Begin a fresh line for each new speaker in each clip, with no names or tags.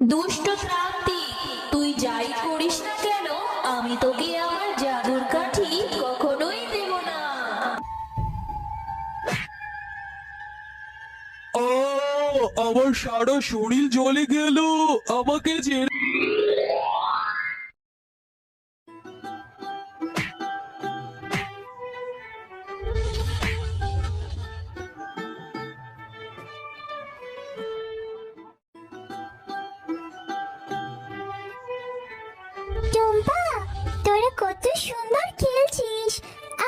দুষ্ট প্রান্তি তুই যাই করিস না কেন, আমি তোকে আমার জাদুর কাঠি কখনোই দেব না।
ও, আমার সারা শরীর জ্বলে গেল, আমাকে ছেড়ে
টুম্পা তোরা কত সুন্দর খেলছিস।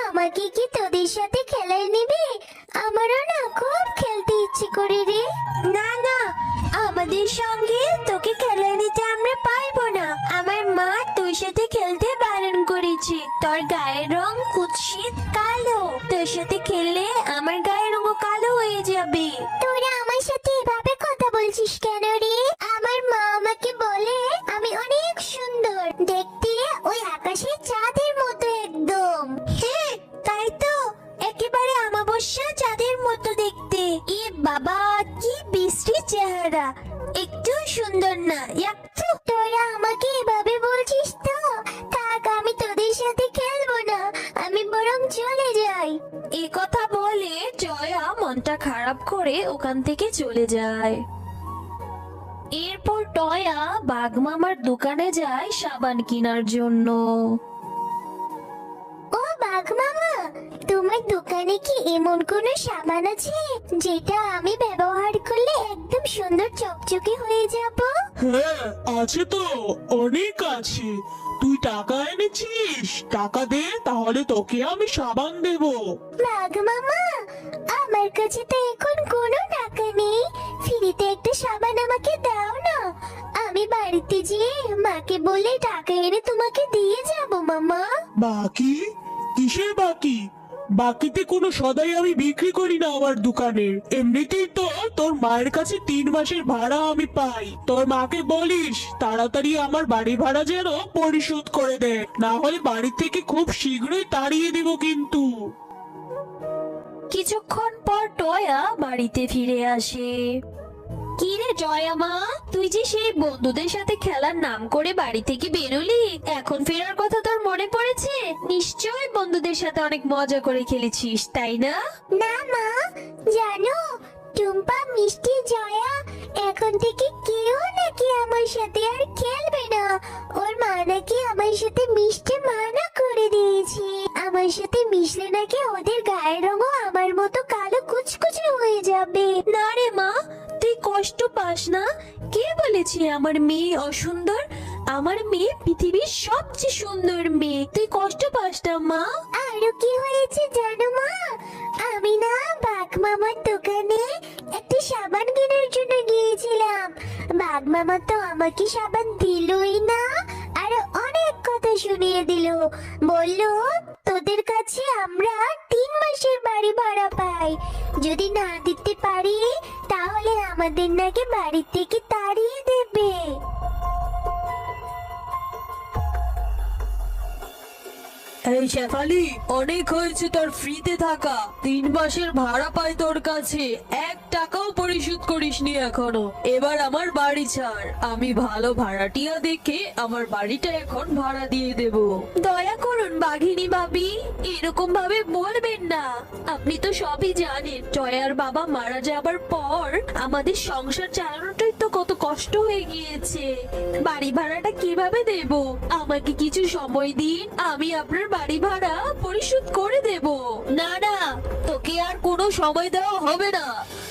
আমাকে কি তোদের সাথে খেলায় নিবি? আমারও না খুব খেলতে ইচ্ছে করে রে। না না, আমাদের সঙ্গে তোকে খেলায় নিতে আমরা পারব না। আমার মা তোর সাথে খেলতে বারণ করেছে। তোর গায়ের রং কুৎসিত কালো। তোর সাথে খেললে সুন্দর না। একটু তোরা আমাকে এভাবে বলছিস তো? থাক আমি তোদের সাথে খেলব না। আমি বরং চলে যাই।
এ কথা বলে জয়া মনটা খারাপ করে ওখান থেকে চলে যায়। এরপর টয়া বাঘমামার দোকানে যায় সাবান কেনার জন্য।
ও বাঘ মামা তোমার দোকানে কি এমন কোনো সাবান আছে যেটা আমি ব্যবহার করলে একদম সুন্দর চকচকে হয়ে যাব?
হ্যাঁ আছে তো অনেক আছে। তুই টাকা এনেছিস? টাকা দে তাহলে তোকে আমি সাবান দেব।
বাঘ মামা আমার কাছে তো এখন কোনো টাকা নেই। ফ্রিতে একটা সাবান আমাকে দাও না। আমি বাড়িতে যেয়ে মাকে বলে টাকা এনে তোমাকে দিয়ে যাব মামা।
বাকি? কিসের বাকি? বাকিতে কোনো সদাই আমি বিক্রি করি না আমার দোকানে। এমনিতেই তো তোর মায়ের কাছে তিন মাসের ভাড়া আমি পাই। তোর মাকে বলিস, তাড়াতাড়ি আমার বাড়ি ভাড়া যেন পরিশোধ করে দেয় না হলে বাড়ি থেকে খুব শীঘ্রই তাড়িয়ে দিব কিন্তু।
কিছুক্ষণ পর টয়া বাড়িতে ফিরে আসে। কি রে জয়া মা? তুই যে সেই বন্ধুদের সাথে খেলার নাম করে বাড়ি থেকে বেরোলি, এখন ফেরার কথা তোর মনে পড়েছে? নিশ্চয়ই বন্ধুদের সাথে অনেক মজা করে খেলেছিস, তাই না?
না মা, জানো, টুম্পা, মিষ্টি, জয়া, এখন থেকে কেউ নাকি আমার সাথে আর খেলবে না।
বলেছে আমার মেয়ে অসুন্দর, আমার মেয়ে পৃথিবীর সবচেয়ে সুন্দর মেয়ে। তুই কষ্ট পাস না, মা।
আরও কি হয়েছে জানো, মা? আমি না বাঘ মামার দোকানে একটা সাবান কেনার জন্য গিয়েছিলাম। বাঘ মামা তো আমাকে সাবান দিলই না, আর অনেক কথা শুনিয়ে দিল। বলল তোদের কাছে আমরা তিন মাসের বাড়ি ভাড়া পাই। যদি না দিতে পারি, তাহলে আমাদের নাকি বাড়ি থেকে তাড়িয়ে দেবে।
এই শেফালি, অনেক হয়েছে তোর ফ্রিতে থাকা। তিন মাসের ভাড়া পাই তোর কাছে। এক টাকাও পরিশোধ এখনও। এবার আমার বাড়ি ছাড়। আমি ভালো ভাড়াটিয়া দেখে আমার বাড়িটা এখন ভাড়া দিয়ে দেব। দয়া করুন, বাঘিনী ভাবি। এরকম ভাবে বলবেন না। আপনি তো সবই জানেন, জয়ার বাবা মারা যাবার পর আমাদের সংসার চালানোটাই তো কত কষ্ট হয়ে গিয়েছে। বাড়ি ভাড়াটা কীভাবে দেব? আমাকে কিছু সময় দিন, আমি আপনার বাড়ি ভাড়া পরিশোধ করে দেব। না না, তোকে আর কোনো সময় দেওয়া হবে না।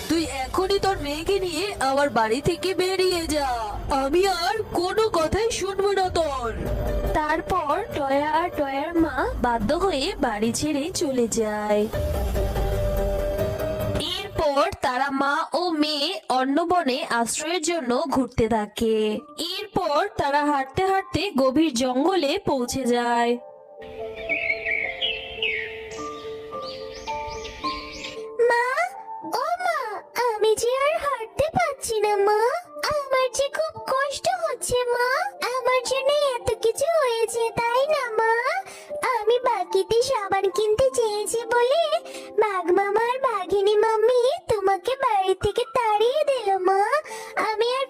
তুই এখনই তোর মেয়েকে নিয়ে আমার বাড়ি থেকে বেরিয়ে যা। আমি আর কোনো কথাই শুনব না তোর। তারপর টয়া আর টয়ার মা বাধ্য হয়ে বাড়ি ছেড়ে চলে যায়। এরপর তারা মা ও মেয়ে অন্য বনে আশ্রয়ের জন্য ঘুরতে থাকে। এরপর তারা হাঁটতে হাঁটতে গভীর জঙ্গলে পৌঁছে যায়।
মা ও মা আমি যে আর হাঁটতে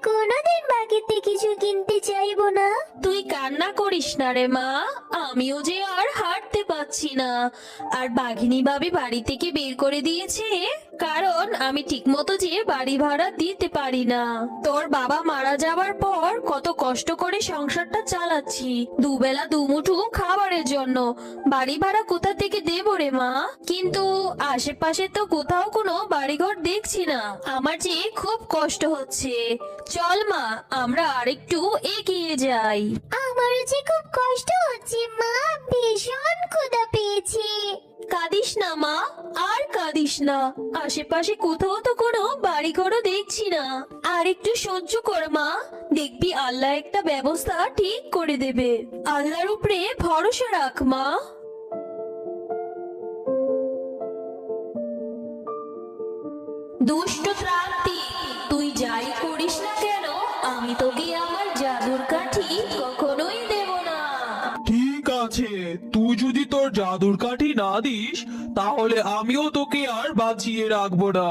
কোনোদিন বাকিতে কিছু কিনতে না।
তুই কান্না করিস না রে মা, আমিও যে আর হাঁটতে পাচ্ছি না। আর বাঘিনী বাড়ি থেকে বের করে দিয়েছে, কারণ আমি ঠিকমতো যে বাড়ি ভাড়া দিতে পারি না। তোর বাবা মারা যাওয়ার পর কত কষ্ট করে সংসারটা চালাচ্ছি। দুবেলা দুমুঠো খাবারের জন্য। বাড়ি ভাড়া কোথা থেকে দেবো রে মা? কিন্তু আশেপাশে তো কোথাও কোনো বাড়িঘর দেখছি না। আমার যে খুব কষ্ট হচ্ছে। চল মা আমরা আরেকটু এগিয়ে যাই।
আমারও যে খুব কষ্ট হচ্ছে মা ভীষণ ক্ষুধা পেয়েছে।
কাঁদিস না মা আর কাঁদিস না। আশেপাশে কোথাও তো কোনো বাড়িঘরও দেখছি না। আর একটু সহ্য কর মা দেখবি আল্লাহ একটা ব্যবস্থা ঠিক করে দেবে। আল্লাহর উপরে ভরসা রাখ মা। দুষ্ট ত্রান্তি
তোর জাদুর কাঠি না দিস তাহলে আমিও তোকে আর বাঁচিয়ে রাখব না।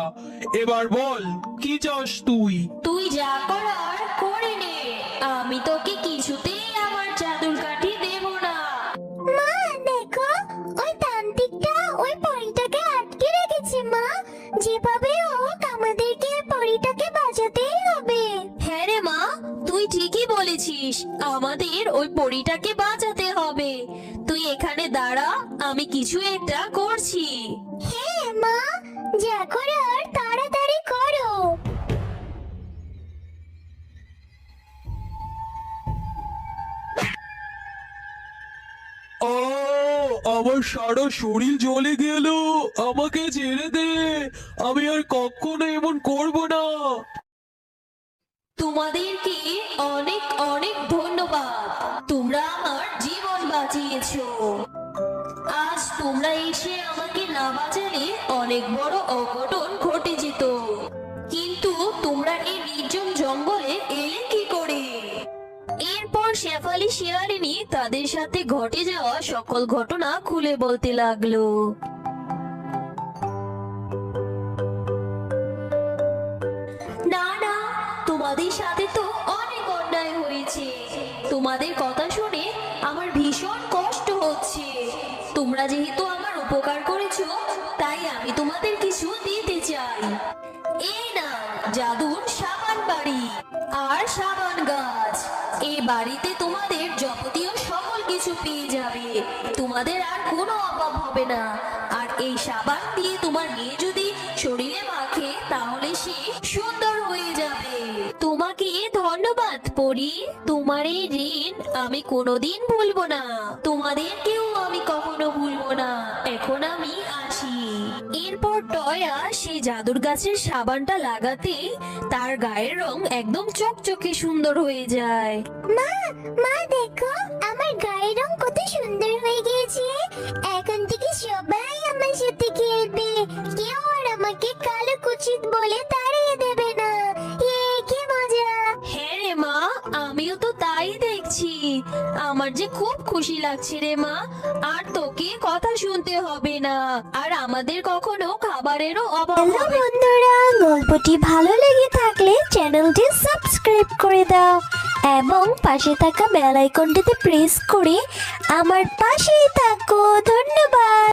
এবার বল কি চাস তুই?
তুই যা করার করে নে। আমি তোকে কিছুতেই আমার জাদুর কাঠি দেব না।
মা দেখো ওই তান্ত্রিকটা ওই পরিটাকে আটকে রেখেছে মা। যেভাবে হোক আমাদেরকে পরিটাকে বাঁচাতেই হবে।
হ্যাঁ রে মা তুই ঠিকই বলেছিস। আমাদের ওই পরীটাকে বাঁচাতে কিছু একটা করছি।
হ্যাঁ মা যা করার তাড়াতাড়ি করো।
ও আমার সারা শরীর জ্বলে গেল। আমাকে ছেড়ে দে। আমি আর কখনো এমন করব না।
তোমাদেরকে অনেক অনেক ধন্যবাদ। তোমরা আমার জীবন বাঁচিয়েছো। তোমরা এসে আমাকে না বাঁচালে অনেক বড় অঘটন ঘটে যেত। কিন্তু তোমরা এই নির্জন জঙ্গলে এলে কি করে? এরপর শেফালি শিয়ালিনী তাদের সাথে ঘটে যাওয়া সকল ঘটনা খুলে বলতে লাগল। না না, তোমাদের সাথে তো অনেক অন্যায় হয়েছে। তোমাদের তাই আমি তোমাদের কিছু দিতে চাই। এই না জাদুর সাবান বাড়ি আর সাবান গাছ। এই বাড়িতে তোমাদের যাবতীয় সকল কিছু পেয়ে যাবে। তোমাদের আর কোনো অভাব হবে না। আর এই সাবান দিয়ে তোমার মেয়ে যদি শরীরে মাখে, তাহলে সে সুন্দর হয়ে ধন্যবাদ পরি, তোমার এই ঋণ আমি কোনোদিন ভুলবো না। তোমাদেরকেও আমি কখনো ভুলবো না। এখন আমি আসি এরপর টয়া সেই জাদুর গাছের সাবানটা লাগাতে তার গায়ের রং একদম চকচকে সুন্দর হয়ে যায়।
মা মা দেখো, আমার গায়ের
আমার যে খুব খুশি লাগছে রে মা। আর তোকে কথা শুনতে হবে না। আর আমাদের কখনো খাবারেরও অভাব
হ্যালো
হবে না।
বন্ধুরা গল্পটি ভালো লেগে থাকলে চ্যানেলটি সাবস্ক্রাইব করে দাও এবং পাশে থাকা বেল আইকনটিতে প্রেস করে আমার পাশেই থাকো। ধন্যবাদ।